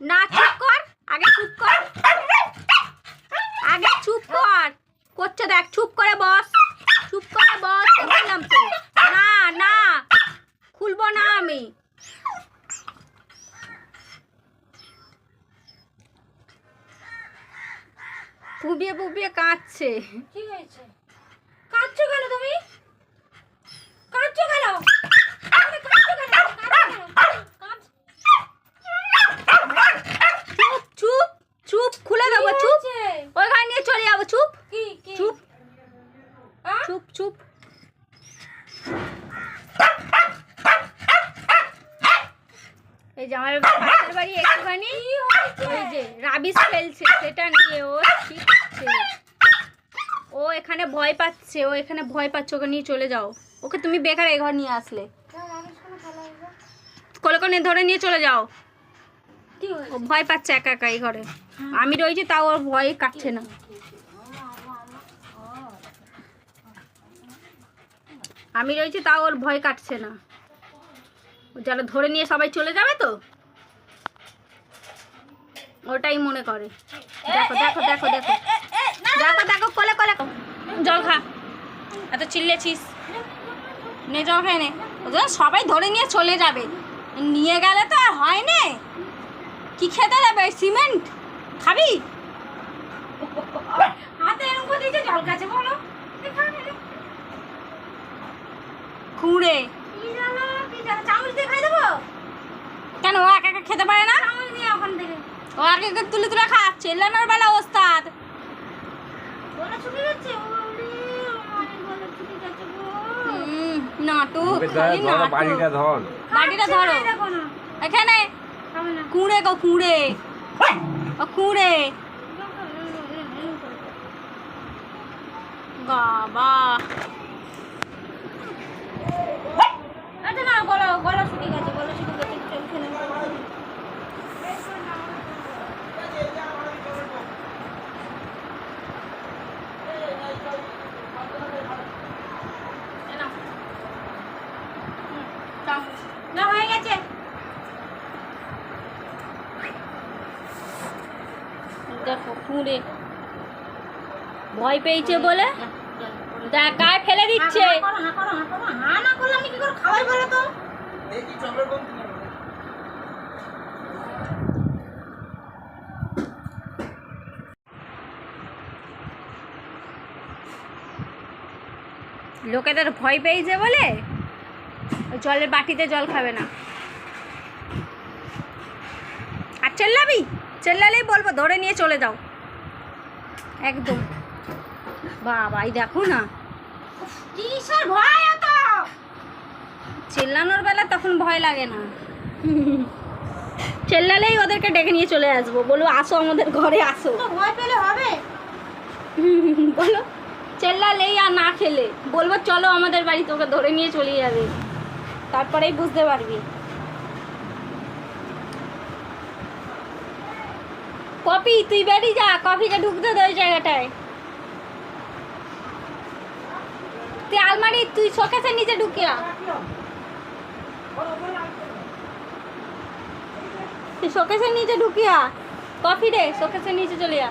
না, চুপ কর। আগে চুপ কর। আগে চুপ কর। করছে দেখ, চুপ করে বস। চুপ করে বস বললাম তো। না না, খুলবো না আমি। পুবিয়ে পুবিয়ে কাঁদছে। কি হয়েছে? চুপ চুপ। এই যে আমার পাশের বাড়ি একটুখানি ওই যে রাবিশ ফেলছে সেটা নিয়ে ও শিখছে। ও এখানে ভয় পাচ্ছে, ও এখানে ভয় পাচ্ছে, ওকে নিয়ে চলে যাও। ওকে তুমি বেকার এই ঘর নিয়ে আসলে। কোলে ধরে নিয়ে চলে যাও। ভয় পাচ্ছে একা একা এই ঘরে। আমি রয়েছি, তাও ওর ভয় কাটছে না। আমি রয়েছি তাও ওর ভয় কাটছে না। ও যারা ধরে নিয়ে সবাই চলে যাবে তো? ওটাই মনে করে। দেখো দেখো দেখো দেখো। দেখো দেখো কোলে কোলে। জল খা। এত চিল্লেছিস। নে জল খাই নে। সবাই ধরে নিয়ে চলে যাবে। নিয়ে গেলে তো আর হয় নে। কি খেতে যাবে সিমেন্ট? খাবি? হাতে এরকম দিয়েছে জল কাছে বলো এখানে কুড়ে। কেন ও একা একা খেতে পারে না? ও আগে একা তুলে তুলে খা চেল্লানোর বেলা ওস্তাদ। নাটক। বাড়িটা ধর। বাড়িটা ধরো। এখানে কুড়ে গো কুড়ে। ও কুড়ে। বাবা। না খেলে না হয়ে গেছে। দেখো ভয় পেয়েছে বলে? গায়ে ফেলে দিচ্ছে? লোকেদের ভয় পেয়েছে বলে জলের বাটিতে জল খাবে না। আর চেল্লাবি? চেল্লালেই বলব ধরে নিয়ে চলে যাও। একদম। বাবা এই দেখো না। কিসের ভয় এত? চেল্লানোর বেলা তখন ভয় লাগে না। চেল্লালেই ওদেরকে ডেকে নিয়ে চলে আসব। বলব আসো আমাদের ঘরে আসো। ভয় পেলে হবে? বলো চেল্লালেই আর না খেলে। বলব চলো আমাদের বাড়ি তোকে ধরে নিয়ে চলে যাবে। তারপরেই বুঝতে পারবি। কপি তুই বেরিয়ে যা। কফিকে ঢুকতে দে ওই জায়গাটায়। তুই আলমারি তুই শোকেসের নিচে ঢুকিয়া। তুই শোকেসের নিচে ঢুকিয়া। কফি রে শোকেসের নিচে চলে যা